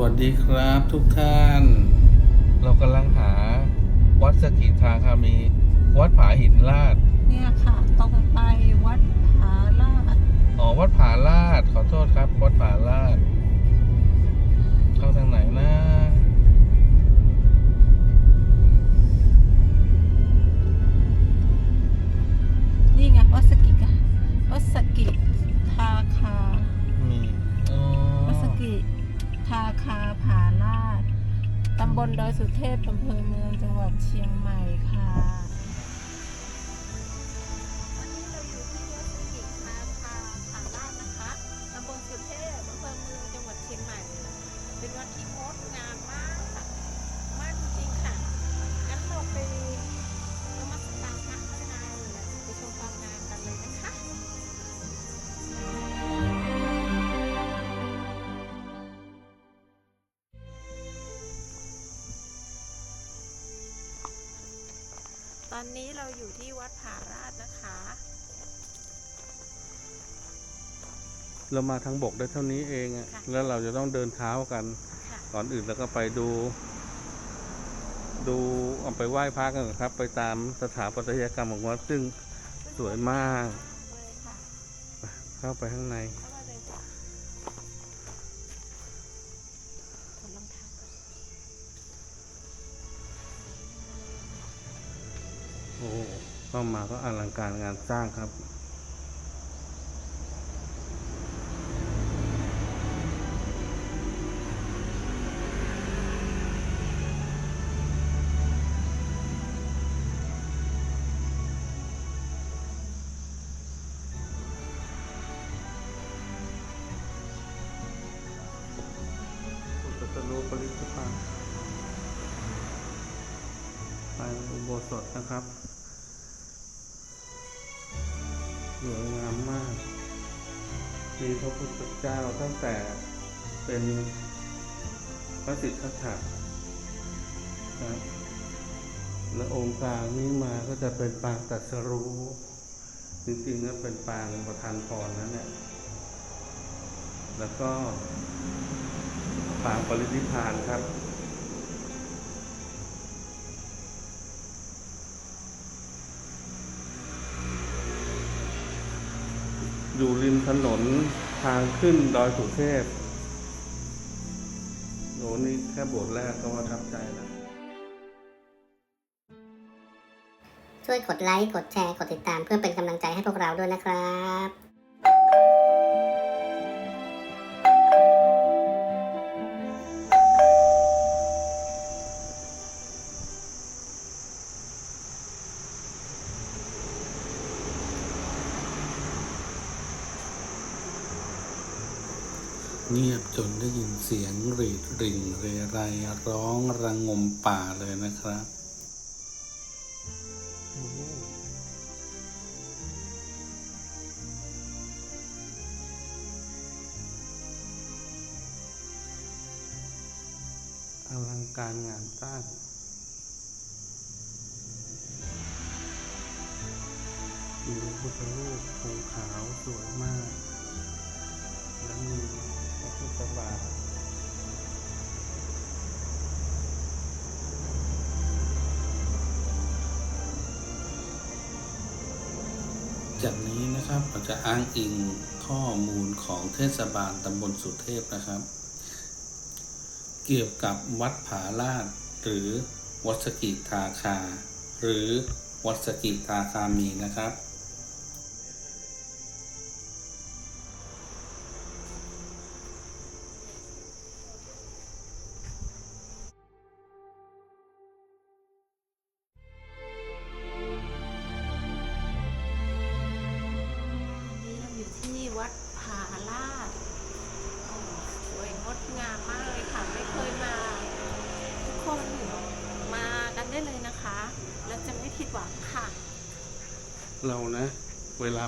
วัสดีครับทุกท่าน เรากำลังหาวัดสกิทาคามี วัดผาหินลาด เนี่ยค่ะ ตรงไปวัดผาลาด อ๋อ วัดผาลาด ขอโทษครับ วัดผาลาด เข้าทางไหนนะนี่ไงวัดสกิกะวัดสกิทาคา คาผาลาด ตำบลดอยสุเทพอำเภอเมืองจังหวัดเชียงใหม่ค่ะ เรามาทางบกได้เท่านี้เองอะค่ะแล้วเราจะต้องเดินเท้ากัน ค่ะ ก่อนอื่นแล้วก็ไปดู ดูเอาไปไหว้พระกันก่อนครับ ไปตามสถาปัตยกรรมของวัดซึ่ง สวยมาก เลยค่ะเข้าไปข้างใน เข้ามาเลยค่ะถอดรองเท้าก่อนโอ้โหเข้ามาก็อลังการงานสร้างครับ สถนะครับสวยงามมาก มีพระพุทธเจ้าตั้งแต่เป็นพระสิทธัตถะครับและองค์กลางนี้มาก็จะเป็นปางตรัสรู้ จริงๆก็เป็นปางประทานพรนะเนี่ยแล้วก็ปางปรินิพานครับ อยู่ริมถนนทางขึ้นดอยสุเทพโหนี่แค่โบทแรกก็ประทับใจแล้ว ช่วยกดไลค์ กดแชร์ กดติดตามเพื่อเป็นกำลังใจให้พวกเราด้วยนะครับ เงียบจนได้ยินเสียงรีดริ่งเรไรร้องระงมป่าเลยนะครับอลังการงานสร้างมีพระพุทธรูปองขาวสวยมาก และมี จากนี้นะครับเราจะอ้างอิงข้อมูลของเทศบาลตำบลสุเทพนะครับ เกี่ยวกับวัดผาลาดหรือวัดสกิทาคา หรือวัดสกิทาคามีนะครับ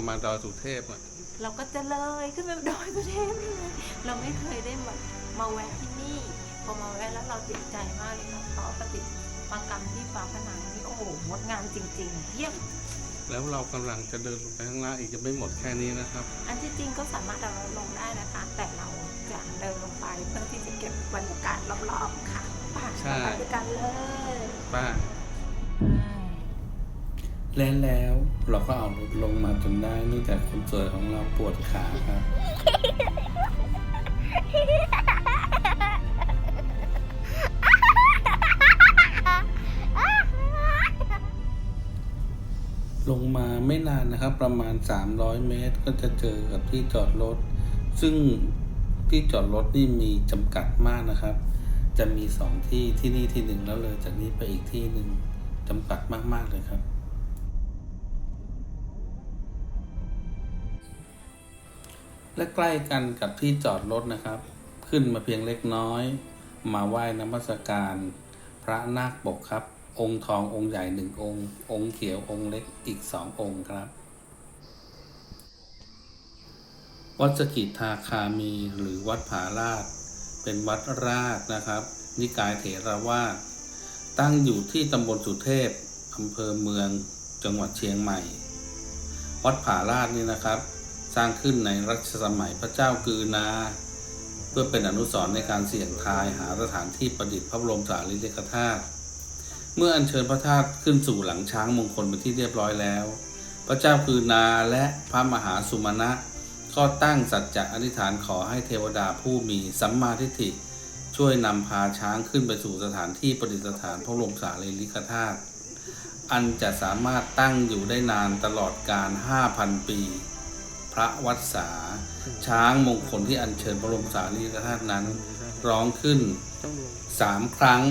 มาดอยสุเทพอะเราก็จะเลยขึ้นไปดอยสุเทพนี่เลยเราไม่เคยได้มามาแวะที่นี่ พอมาแวะแล้วเราติดใจมากเลยค่ะเพราะปฏิมากรรมที่ฝาผนังนี่โอ้โหงดงามจริง ๆ เยี่ยมแล้วเรากำลังจะเดินลงไปข้างล่างอีกจะไม่หมดแค่นี้นะครับ อันที่จริงก็สามารถเดินลงได้นะคะ แต่เราจะเดินลงไปเพื่อที่จะเก็บบรรยากาศรอบๆค่ะไปใช่ไปด้วยกันเลยป้า และแล้วเราก็เอารถลงมาจนได้เนื่องจากคนสวยของเราปวดขาครับ ลงมาไม่นานนะครับ ประมาณ 300 เมตรก็จะเจอกับที่จอดรถ ซึ่งที่จอดรถนี่มีจำกัดมากนะครับ จะมีสองที่ที่นี่ที่หนึ่งแล้วเลยจากนี้ไปอีกที่หนึ่งจำกัดมากๆเลยครับ และใกล้กันกับที่จอดรถนะครับ ขึ้นมาเพียงเล็กน้อย มาไหว้นมัสการ พระนาคปกครับ องค์ทององค์ใหญ่หนึ่งองค์ องค์เขียวองค์เล็กอีกสององค์ครับ วัดสกิทาคามีหรือวัดผาลาดเป็นวัดราชนะครับ นิกายเถรวาทตั้งอยู่ที่ตำบลสุเทพอำเภอเมืองจังหวัดเชียงใหม่ วัดผาลาดนี่นะครับ ร้างขึ้นในรัชสมัยพระเจ้ากือนา เพื่อเป็นอนุสรณ์ในการเสี่ยงทายหาสถานที่ประดิษฐ์พระบรมสารีริกธาตุเมื่ออัญเชิญพระธาตุขึ้นสู่หลังช้างมงคลเป็นที่เรียบร้อยแล้ว พระเจ้ากือนาและพระมหาสุมาณะก็ตั้งสัจจะอธิษฐานขอให้เทวดาผู้มีสัมมาทิฏฐิช่วยนำพาช้างขึ้นไปสู่สถานที่ประดิษฐานพระบรมสารีริกธาตุอันจะสามารถตั้งอยู่ได้นานตลอดการ 5,000 ปี ระวัดสา ช้างมงคลที่อัญเชิญพระบรมสารีริกธาตุนั้น ร้องขึ้นต้องลงสามครั้ง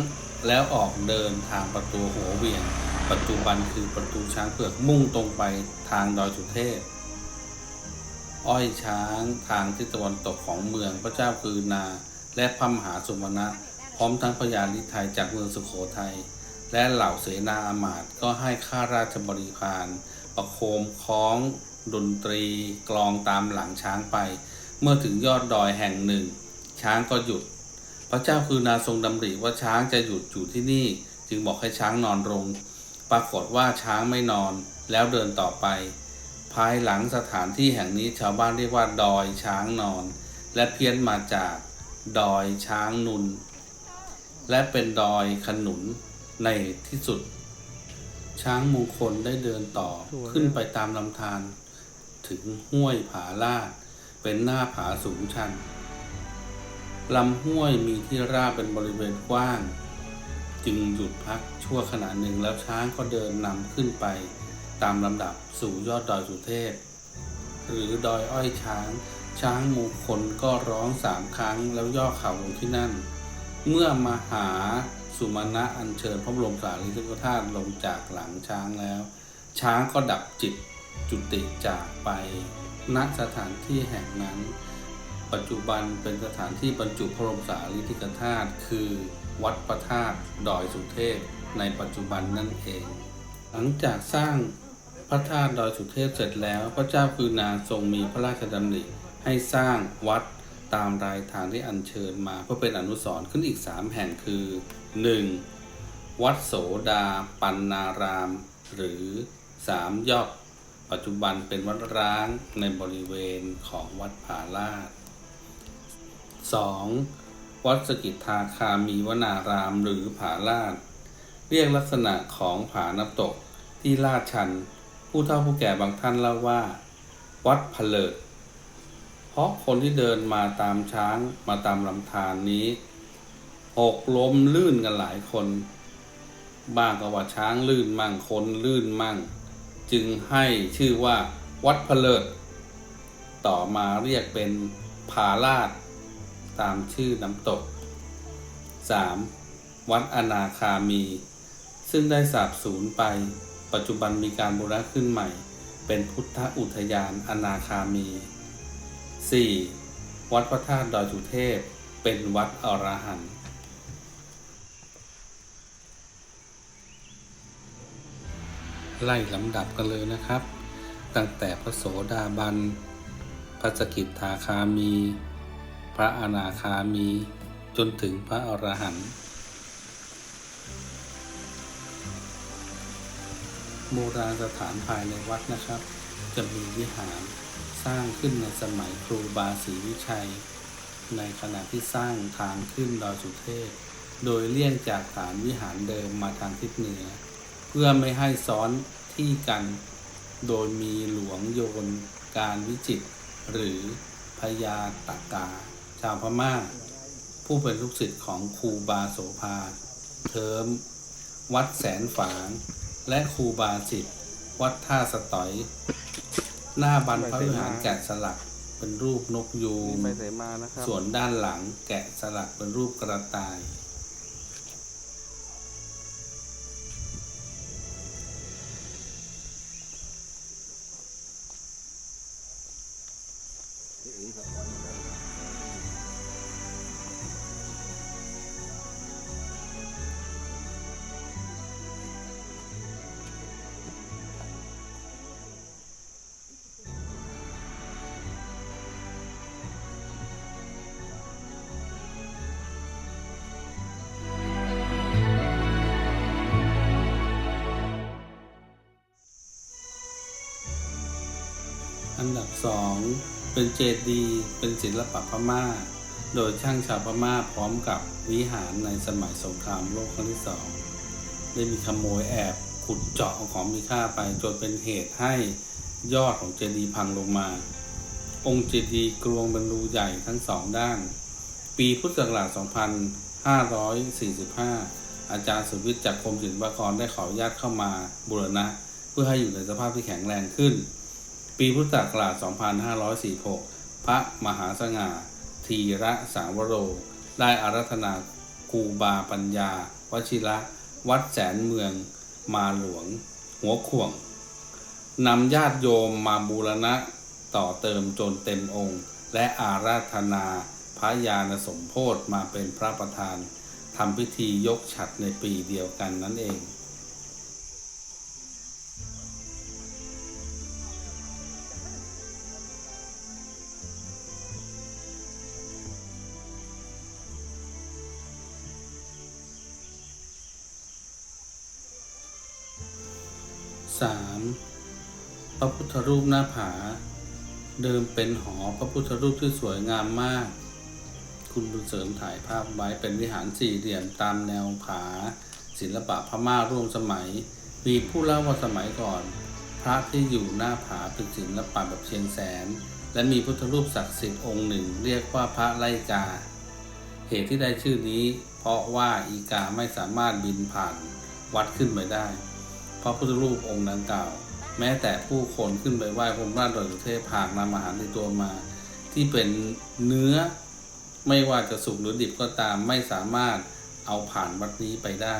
แล้วออกเดินทางประตูหัวเวียง ปัจจุบันคือประตูช้างเผือกมุ่งตรงไปทางดอยสุเทพ อ้อยช้างทางทิศตะวันตกของเมืองพระเจ้าคือนา และพระมหาสมณะ พร้อมทั้งพญาลิไทยจากเมืองสุโขทัยและเหล่าเสนาอามาตย์ก็ให้ข้าราชบริพารประโคมคล้อง ดนตรีกลองตามหลังช้างไป เมื่อถึงยอดดอยแห่งหนึ่ง ช้างก็หยุด พระเจ้าคือนาทรงดำริว่าช้างจะหยุดอยู่ที่นี่ จึงบอกให้ช้างนอนลง ปรากฏว่าช้างไม่นอนแล้วเดินต่อไป ภายหลังสถานที่แห่งนี้ชาวบ้านเรียกว่า ดอยช้างนอน และเพี้ยนมาจากดอยช้างนุน และเป็นดอยขนุนในที่สุด ช้างมงคลได้เดินต่อขึ้นไปตามลำธาร ถึงห้วยผาลาด เป็นหน้าผาสูงชันลำห้วยมีที่ราบเป็นบริเวณกว้าง จึงหยุดพักชั่วขณะหนึ่งแล้วช้างก็เดินนำขึ้นไป ตามลำดับสู่ยอดดอยสุเทพ หรือดอยอ้อยช้าง ช้างมงคลก็ร้องสามครั้งแล้วย่อเข่าลงที่นั่น เมื่อมาหาสุมาณะอัญเชิญพระบรมสารีริกธาตุลงจากหลังช้างแล้ว ช้างก็ดับจิต จุติจากไปณสถานที่แห่งนั้น ปัจจุบันเป็นสถานที่บรรจุพระบรมสารีริกธาตุคือวัดพระธาตุดอยสุเทพในปัจจุบันนั่นเอง หลังจากสร้างพระธาตุดอยสุเทพเสร็จแล้ว พระเจ้าคือนางทรงมีพระราชดำริให้สร้างวัดตามรายทางที่อัญเชิญมาเพื่อเป็นอนุสรณ์ขึ้นอีกสามแห่งคือ 1. วัดโสดาปันนาราม หรือสามยอด ปัจจุบันเป็นวัดร้างในบริเวณของวัดผาลาด 2. วัดสกิทาคามีวนารามหรือผาลาด เรียกลักษณะของผาน้ำตกที่ลาดชัน ผู้เฒ่าผู้แก่บางท่านเล่าว่า วัดผเลิด เพราะคนที่เดินมาตามช้างมาตามลำธารนนี้ หกล้มลื่นกันหลายคน บ้างก็ว่าช้างลื่นมั่งคนลื่นมั่ง จึงให้ชื่อว่าวัดผเลิดต่อมาเรียกเป็นผาลาดตามชื่อน้ำตก 3. วัดอนาคามี ซึ่งได้สาบสูญไป ปัจจุบันมีการบูรณะขึ้นใหม่ เป็นพุทธอุทยานอนาคามี 4. วัดพระธาตุดอยสุเทพ เป็นวัดอรหันต์ ไล่ลำดับกันเลยนะครับ ตั้งแต่พระโสดาบัน พระสกิทาคามี พระอนาคามีจนถึงพระอรหันต์โบราณสถานภายในวัดนะครับ จะมีวิหารสร้างขึ้นในสมัยครูบาศรีวิชัย ในขณะที่สร้างทางขึ้นดอยสุเทพ โดยเลี่ยงจากฐานวิหารเดิมมาทางทิศเหนือ เพื่อไม่ให้ซ้อนที่กัน โดยมีหลวงโยนการวิจิตรหรือพญาตากา ชาวพม่า ผู้เป็นลูกศิษย์ของครูบาโสภา เทิม วัดแสนฝาง และครูบาสิทธิ์วัดท่าสตอย หน้าบันพระวิหารแกะสลักเป็นรูปนกยูนี่งไปเสมานะครับส่วนด้านหลังแกะสลักเป็นรูปกระต่ายับสองเป็นเจดีย์เป็นศิลปะพม่า โดยช่างชาวพม่าพร้อมกับวิหารในสมัยสงครามโลกครั้งที่สองได้มีขโมยแอบขุดเจาะเอาของมีค่าไปจนเป็นเหตุให้ยอดของเจดีย์พังลงมา องค์เจดีย์กรวงเป็นรูใหญ่ทั้งสองด้าน ปีพุทธศักราช2545 อาจารย์สุวิทย์จากกรมศิลปากรได้ขออนุญาตเข้ามาบูรณะ เพื่อให้อยู่ในสภาพที่แข็งแรงขึ้น ปีพุทธศักราช 2546 พระมหาสง่า ทีระสาวโร ได้อารัธนากูบาปัญญา วชิระ วัดแสนเมือง มาหลวง หัวข่วง นำญาติโยมมาบูรณะต่อเติมจนเต็มองค์ และอาราธนาพระยาณสมโพธมาเป็นพระประธานทำพิธียกฉัดในปีเดียวกันนั่นเอง พระพุทธรูปหน้าผา เดิมเป็นหอพระพุทธรูปที่สวยงามมาก คุณบุญเสริมถ่ายภาพไว้เป็นวิหารสี่เหลี่ยมตามแนวผา ศิลปะพม่าร่วมสมัย มีผู้เล่าว่าสมัยก่อน พระที่อยู่หน้าผาเป็นศิลปะแบบเชียงแสน และมีพุทธรูปศักดิ์สิทธิ์องค์หนึ่ง เรียกว่าพระไลกา เหตุที่ได้ชื่อนี้ เพราะว่าอีกาไม่สามารถบินผ่านวัดขึ้นไปได้พระพุทธรูปองค์ดังกล่าว แม้แต่ผู้คนขึ้นไปไหว้พรหมราชดอยสุเทพผากนำอาหารในตัวมา ที่เป็นเนื้อไม่ว่าจะสุกหรือดิบก็ตามไม่สามารถเอาผ่านวัดนี้ไปได้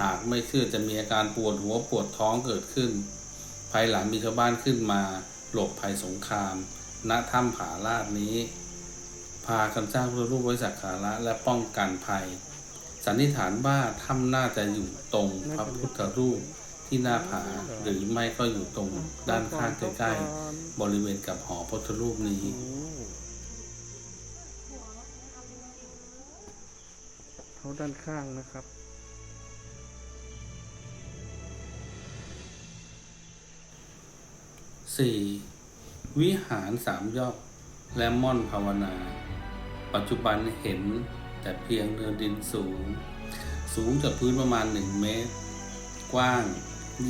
หากไม่เชื่อจะมีอาการปวดหัวปวดท้องเกิดขึ้น ภายหลังมีชาวบ้านขึ้นมาหลบภัยสงคราม ณถ้ำผาลาดนี้ พากันสร้างพระรูปไว้สักการะและป้องกันภัย สันนิษฐานว่าถ้ำน่าจะอยู่ตรงพระพุทธรูป ที่หน้าผา หรือไม่ก็อยู่ตรงด้านข้างใกล้ๆบริเวณกับหอพุทธรูปนี้เขาด้านข้างนะครับ 4. วิหารสามยอดและม่อนภาวนา ปัจจุบันเห็นแต่เพียงเนินดินสูง สูงจากพื้นประมาณ1เมตร กว้าง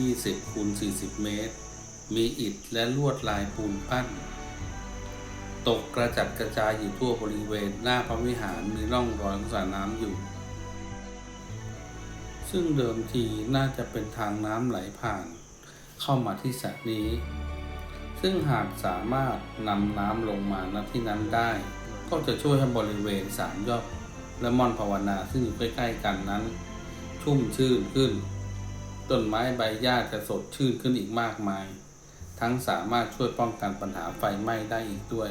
20คูณ40 เมตร มีอิฐและลวดลายปูนปั้น ตกกระจัดกระจายอยู่ทั่วบริเวณหน้าพระวิหารมีร่องรอยของสระน้ำอยู่ ซึ่งเดิมทีน่าจะเป็นทางน้ำไหลผ่าน เข้ามาที่สระนี้ ซึ่งหากสามารถนำน้ำลงมาณที่นั้นได้ ก็จะช่วยให้บริเวณสามยอดและม่อนภาวนาซึ่งอยู่ใกล้ๆกันนั้น ชุ่มชื่นขึ้น ต้นไม้ใบหญ้าจะสดชื่นขึ้นอีกมากมาย ทั้งสามารถช่วยป้องกันปัญหาไฟไหม้ได้อีกด้วย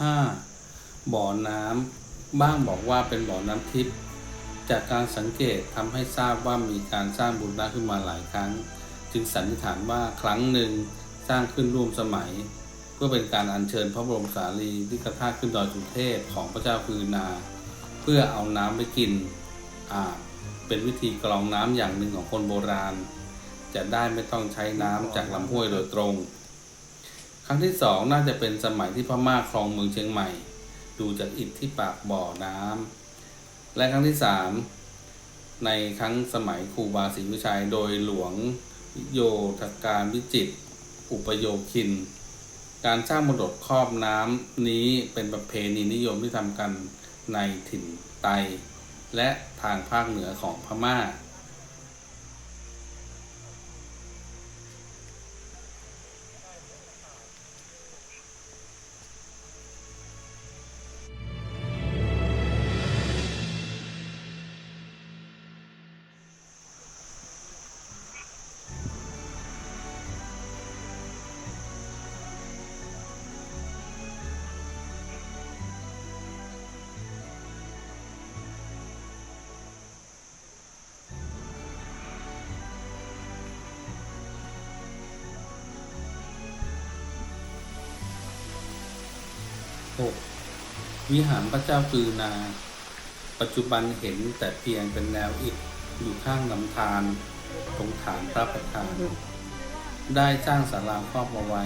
ห้าบ่อน้ำบ้างบอกว่าเป็นบ่อน้ำทิพย์จากการสังเกตทำให้ทราบว่ามีการสร้างบูรณะขึ้นมาหลายครั้ง จึงสันนิษฐานว่าครั้งหนึ่งสร้างขึ้นร่วมสมัย เพื่อเป็นการอัญเชิญพระบรมสารีริกธาตุขึ้นดอยสุเทพของพระเจ้าคือนา เพื่อเอาน้ำไปกินอาบเป็นวิธีกรองน้ำอย่างหนึ่งของคนโบราณ จะได้ไม่ต้องใช้น้ำจากลำห้วยโดยตรง รั้งที่สองน่าจะเป็นสมัยที่พม่าครองเมืองเชียงใหม่ ดูจากอิฐที่ปากบ่อน้ำและครั้งที่สามในครั้งสมัยครูบาศรีวิชัยโดยหลวงโยธการวิจิตอุปโยคิน การสร้างมรดกครอบน้ำนี้เป็นประเพณีนิยมที่ทำกันในถิ่นไต และทางภาคเหนือของพม่า วิหารพระเจ้าปือนา ปัจจุบันเห็นแต่เพียงเป็นแนวอิฐอยู่ข้างลำธารตรงฐานพระประธาน ได้สร้างศาลาครอบเอาไว้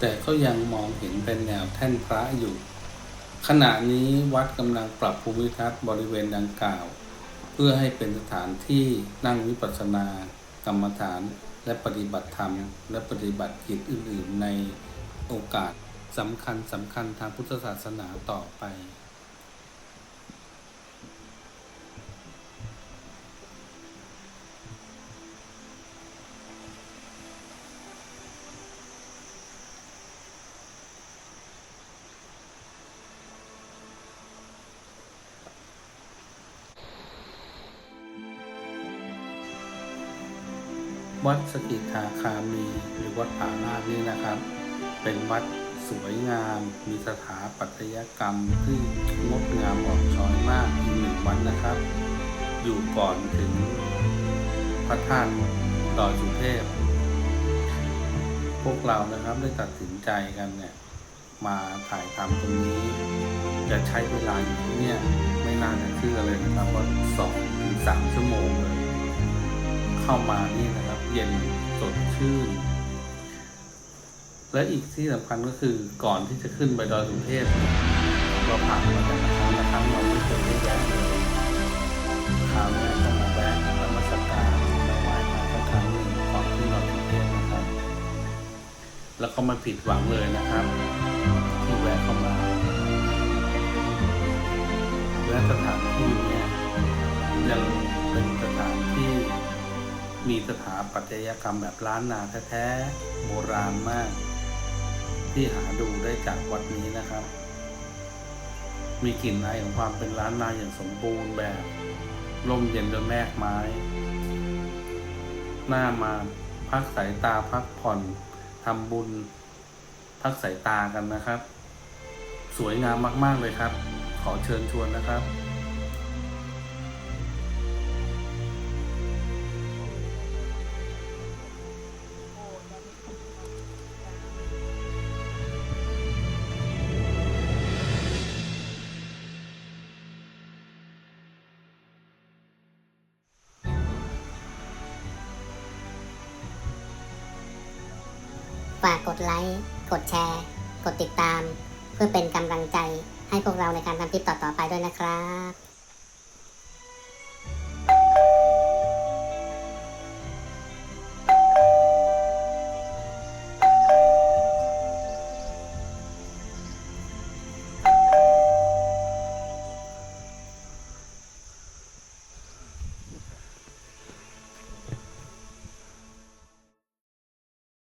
แต่ก็ยังมองเห็นเป็นแนวแท่นพระอยู่ ขณะนี้วัดกำลังปรับภูมิทัศน์บริเวณดังกล่าว เพื่อให้เป็นสถานที่นั่งวิปัสสนากรรมฐานและปฏิบัติธรรม และปฏิบัติกิจอื่น ๆ ในโอกาส สำคัญสำคัญทางพุทธศาสนาต่อไป วัดสกิทาคามีหรือวัดผาลาดนี่นะครับ เป็นวัด สวยงาม มีสถาปัตยกรรมที่งดงามออนช้อยมากอีกหนึ่งวัดนะครับ อยู่ก่อนถึงพระธาตุดอยสุเทพ พวกเรานะครับได้ตัดสินใจกันเนี่ย มาถ่ายทำตรงนี้ จะใช้เวลาอยู่ที่เนี่ย ไม่น่าจะเชื่อเลยนะครับว่าสองถึงสามชั่วโมงเลย เข้ามานี่นะครับ เย็นสดชื่น และอีกที่สำคัญก็คือก่อนที่จะขึ้นไปดอยสุเทพเราผ่านมาแต่ละครั้งละครั้งเราไม่เคยได้แวะเลยคราวนี้ต้องมาแวะนมัสการมาไหว้พระสักครั้งหนึ่งก่อนขึ้นดอยสุเทพนะครับ แล้วก็มาผิดหวังเลยนะครับ ที่แวะเข้ามาและสถานที่เนี่ยยังเป็นสถานที่มีสถาปัตยกรรมแบบล้านนาแท้ๆโบราณมาก ที่หาดูได้จากวัดนี้นะครับ มีกลิ่นอายของความเป็นล้านนาอย่างสมบูรณ์แบบร่มเย็นด้วยแมกไม้ หน้ามาพักสายตาพักผ่อนทำบุญ พักสายตากันนะครับ สวยงามมาก ๆ เลยครับ ขอเชิญชวนนะครับากกดไลค์ กดแชร์ กดติดตาม เพื่อเป็นกำลังใจให้พวกเราในการทำคลิปต่อๆไปด้วยนะครับ